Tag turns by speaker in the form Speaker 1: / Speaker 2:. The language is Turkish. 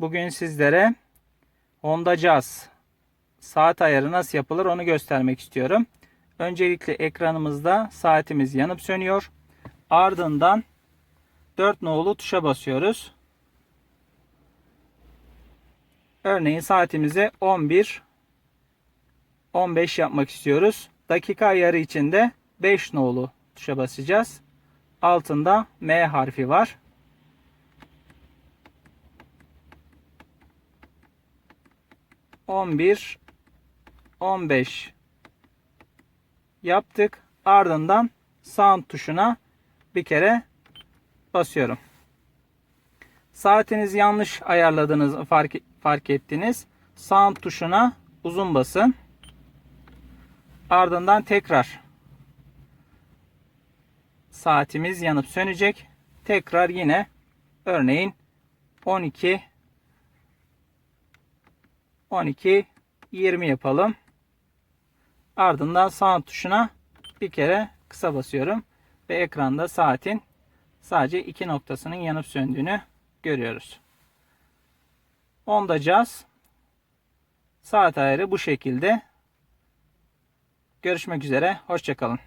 Speaker 1: Bugün sizlere Honda Jazz saat ayarı nasıl yapılır onu göstermek istiyorum. Öncelikle ekranımızda saatimiz yanıp sönüyor. Ardından 4 nolu tuşa basıyoruz. Örneğin saatimizi 11 15 yapmak istiyoruz. Dakika ayarı için de 5 nolu tuşa basacağız. Altında M harfi var. On bir, on beş yaptık. Ardından sound tuşuna bir kere basıyorum. Saatiniz yanlış ayarladığınızı fark, fark ettiniz. Sound tuşuna uzun basın. Ardından tekrar saatimiz yanıp sönecek. Tekrar yine örneğin 12 12 20 yapalım. Ardından sound tuşuna bir kere kısa basıyorum ve ekranda saatin sadece iki noktasının yanıp söndüğünü görüyoruz. Onda Jazz saat ayarı bu şekilde. Görüşmek üzere. Hoşçakalın.